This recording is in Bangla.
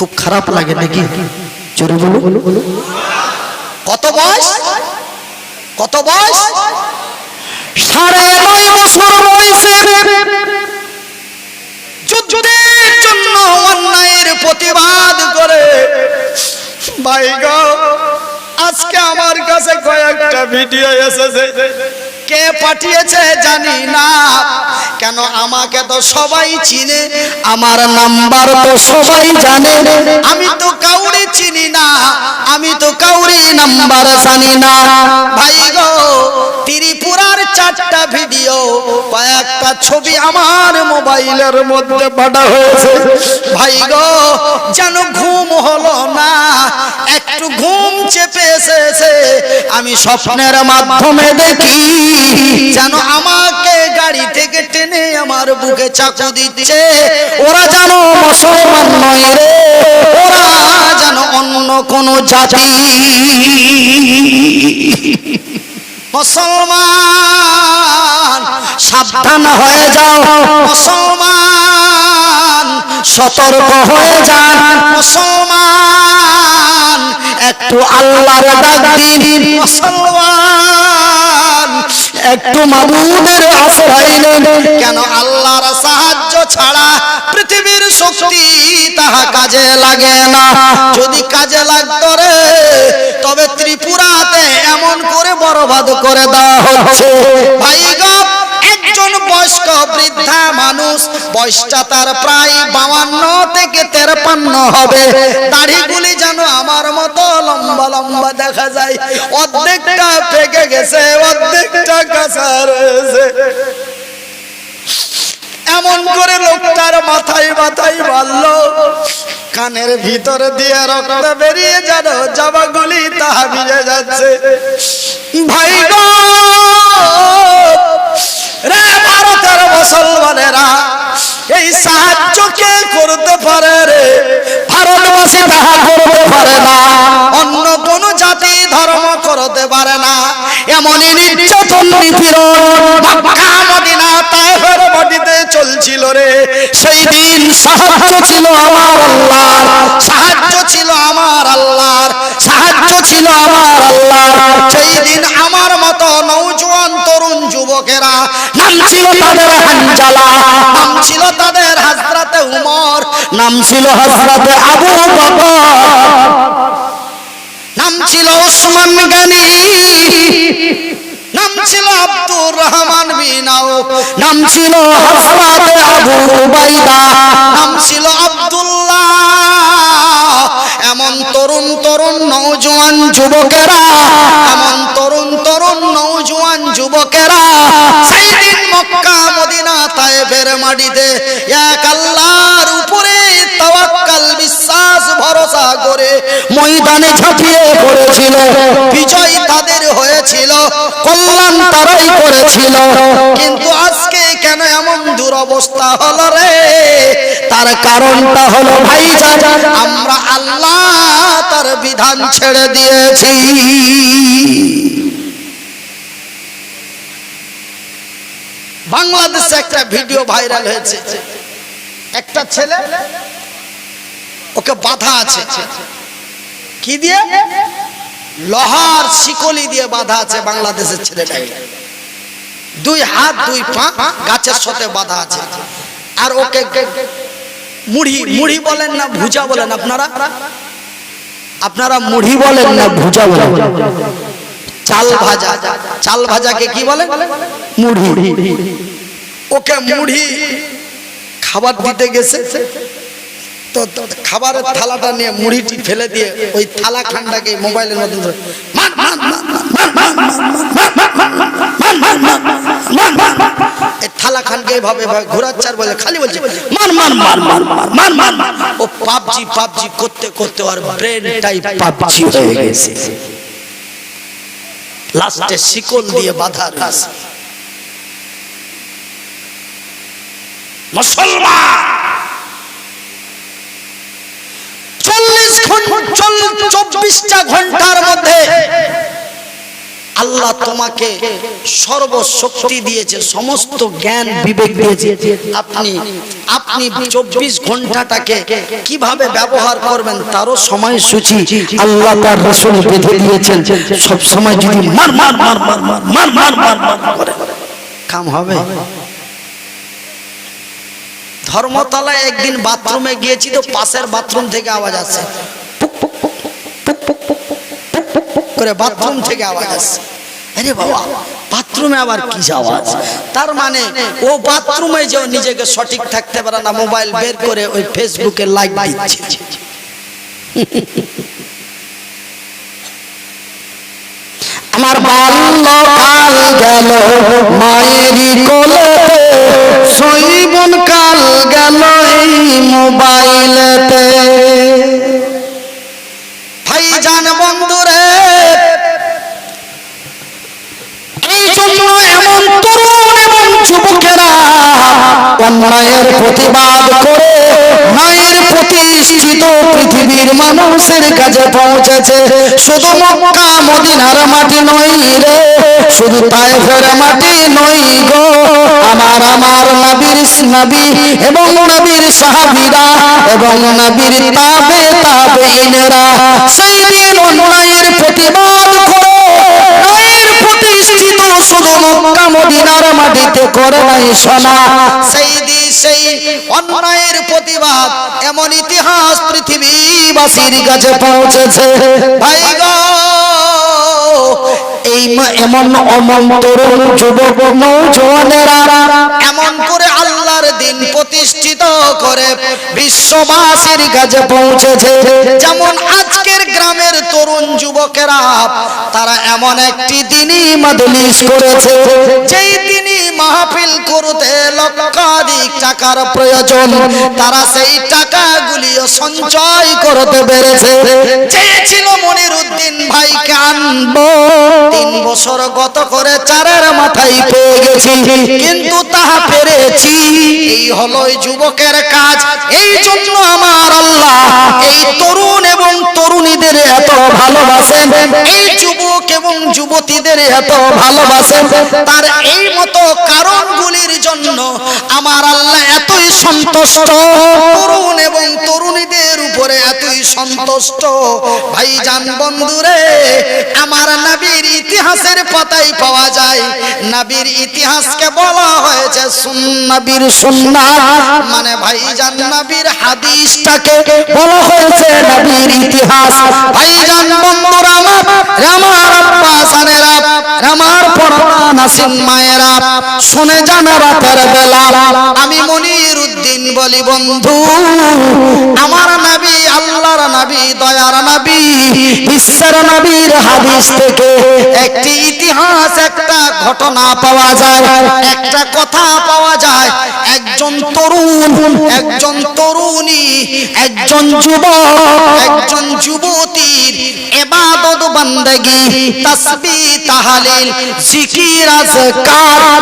খুব খারাপ লাগে নাকি? জোরে বলো কত বয়স? কত বয়স? সাড়ে নয় বছর বয়সে যুদ্ধের জন্য অন্যায়ের প্রতিবাদ করে। ভাই গো, আজকে আমার কাছে কয়েকটা ভিডিও এসেছে। কে পাঠিয়েছে জানি না। কেন আমাকে তো সবাই চিনে, আমার নাম্বার তো সবাই জানে। আমি তো কাউরে চিনি না, আমি তো কাউরি নাম্বার জানি না। ভাই গো চারটা ভিডিও কয়েকটা ছবি আমার মোবাইলের মধ্যে পাঠা হয়েছে। ভাই গো, যেন ঘুম হলো না, একটু ঘুম চেপে এসেছে। আমি স্বপ্নের মাধ্যমে দেখি, যেন আমাকে গাড়ি থেকে টেনে আমার বুকে চাকু দিচ্ছে। ওরা যেন মুসলমান নয় রে, ওরা যেন অন্য কোন জাতি। মুসলমান, সাবধান হয়ে যাও। মুসলমান, সতর্ক হয়ে যান। মুসলমান, একটু আল্লাহর ডাক দিন। মুসলমান, একটু মাবুদের আশ্রয় নেন। কেন আল্লাহর সাহায্য ছাড়া পৃথিবীর শক্তি তাহা কাজে লাগে না। যদি কাজে লাগতো রে, তবে করে বরবাদ করে দেওয়া হচ্ছে। মানুষ প্রায় থেকে হবে। যেন আমার মতো দেখা যায়। অর্ধেকটা পেকে গেছে, অর্ধেকটা রয়েছে। এমন করে লোকটার মাথায় মাথায় মারলো। কানের ভিতরে দিয়ে রক্ত বেরিয়ে যেন জামাগুলি তাহা ভিজে যাচ্ছে। ভাই রে ভারতের মুসলমানেরা, এই সাহায্য কে করতে পারে রে? ভারতবাসী তাহা করতে পারে না। অন্য কোন জাতি ধর্ম করতে পারে না। এমনই নির্যাতন, নিপীড়ন চলছিল রে। সেই দিন সাহায্য ছিল আমার আল্লাহর। সাহায্য ছিল আমার আল্লাহর। সাহায্য ছিল আমার আল্লাহর। সেই দিন আমার মতো নৌজওয়ান তরুণ যুবকেরা, নাম ছিল তাদের হানজালা, নাম ছিল তাদের হাজরাতে উমর, নাম ছিল হাজরাতে আবু বকর, নাম ছিল ওসমান গানি। নাম ছিল আব্দুর রহমান বিন আউফ। নাম ছিল হযরত আবু উবাইদা। নাম ছিল আব্দুল্লাহ। এমন তরুণ তরুণ নওজোয়ান যুবকেরা এমন তরুণ তরুণ নওজোয়ান যুবকেরা সেই দিন মক্কা মদিনা তায়েফের মাটিতে এক আল্লাহর উপরে তাওয়াক্কাল বিশ্বাস ভরসা করে ময়দানে ঝাঁপিয়ে পড়েছিল। বিজয় তাদের হয়েছিল। কল্যাণ তারাই করেছিল। কিন্তু আজকে কেন এমন দুরবস্থা হলো রে। তার কারণটা হলো ভাইজান আমরা আল্লাহ তার বিধান ছেড়ে দিয়েছি। বাংলাদেশে একটা ভিডিও ভাইরাল হয়েছে। একটা ছেলে ওকে বাধা আছে। কি দিয়ে? লোহার শিকলি দিয়ে বাধা আছে বাংলাদেশের ছেলেটাকে। দুই হাত, দুই পা গাছের সাথে বাধা আছে। আর ওকে মুড়ি মুড়ি বলেন না, ভুজা বলেন আপনারা? আপনারা মুড়ি বলেন না, ভুজা বলেন। চাল ভাজা, চাল ভাজাকে কি বলে? মুড়ি। ওকে মুড়ি খাবার দিতে গেছে। তো খাবারের থালাটা নিয়ে মুড়িটি ফেলে দিয়ে ওই থালা খানটাকে মোবাইলের মধ্যে ধরে মান, মান, মান, মান, মান, মান, মান, মান, মান, মান, মান, মান, মান, মান। মান মান মান মান মান মান মান মান হয়ে শিকল দিয়ে মুসলমান চব্বিশটা ঘণ্টার মধ্যে আল্লাহ তোমাকে সর্বশক্তি দিয়েছে, সমস্ত জ্ঞান বিবেক দিয়েছে। আপনি আপনি চব্বিশ ঘন্টাটাকে কীভাবে ব্যবহার করবেন তারও সময়সূচি আল্লাহ তার রসুল বেঁধে দিয়েছেন। সব সময় যদি মার মার মার মার মার মার মার মার মার করে কাম হবে। ধর্মতলায় একদিন বাথরুমে গিয়েছি তো পাশের বাথরুম থেকে আওয়াজ আসছে করে বাথরুম থেকে আওয়াজ আসছে। আরে বাবা বাথরুমে আবার কি আওয়াজ? তার মানে ও বাথরুমে যে নিজেকে সঠিক থাকতে পারে না মোবাইল বের করে ওই ফেসবুকে লাইক দিচ্ছে। আমার বাল্যকাল গেল মায়েরই কোলে সৈবন কাল গেল এই মোবাইলেতে। ভাইজান বন্ধুরে এই অন্যায়ের প্রতিবাদ করে মায়ের প্রতিষ্ঠিত পৃথিবীর মানুষের কাছে পৌঁছেছে। শুধু মক্কা, মদিনার মাটি নই রে, শুধু তাইফের মাটি নই গো। আমার আমার নবীর নবী এবং নবীর সাহাবীরা এবং নবীর তাবে তাবে ইনেরা সেই মাটিতে করে নাই শোনা সেই দি সেই অন্যায়ের প্রতিবাদ এমন ইতিহাস পৃথিবীবাসীর কাছে পৌঁছেছে। ভাই গো এই এমন অমন তরুণ যুবক নৌজওয়ানেরা এমন করে আল্লাহর দিন প্রতিষ্ঠিত করে বিশ্ববাসীর কাছে পৌঁছেছে। যেমন আজকের গ্রামের তরুণ যুবকেরা তারা এমন একটি দিনই মদলিস করেছে যেই দিনই মাহফিল করতে লক্ষাধিক টাকার প্রয়োজন। তারা সেই টাকাগুলিও সঞ্চয় করতে পেরেছে। চেয়েছিল মনির উদ্দিন ভাইকে আনব। তিন বছর গত করে চারের মাথায় পেয়ে গেছি। কিন্তু তাহা পেরেছি। এই হলো যুবকের কাজ। এই জন্য আমার আল্লাহ এই তরুণ এবং তরুণীদের এত ভালোবাসেন, এই যুবক এবং যুবতীদের এত ভালোবাসেন, তার এই মতো কারণগুলির জন্য আমার আল্লাহ এতই সন্তুষ্ট, তরুণ এবং তরুণীদের উপরে এতই সন্তুষ্ট। ভাই জান বন্ধুরে, আমার নবীর ইতিহাসের পাতায় পাওয়া যায়। নবীর ইতিহাসকে বলা হয়েছে সুন্নবীর সুন্না মানে ভাই জান নবীর হাদিসটাকে বলা হয়েছে নবীর ইতিহাস। ভাইজান বন্ধুরা আমার আমার আব্বাসানেরা আমার পড়া নাসিম মায়েরা শুনে যান রাতের বেলা। আমি মনির উদ্দিন বলি, বন্ধু, আমার নবী আল্লাহর নবী, দয়ার নবী, বিশ্বের নবীর হাদিস থেকে একটি ইতিহাস, একটা ঘটনা পাওয়া যায়, একটা কথা পাওয়া যায়। একজন তরুণ, একজন তরুণী, একজন যুবক, একজন যুবতীর এবাদত বান্দেগি তসবিহ তাহলিল, জিকির, আজকার।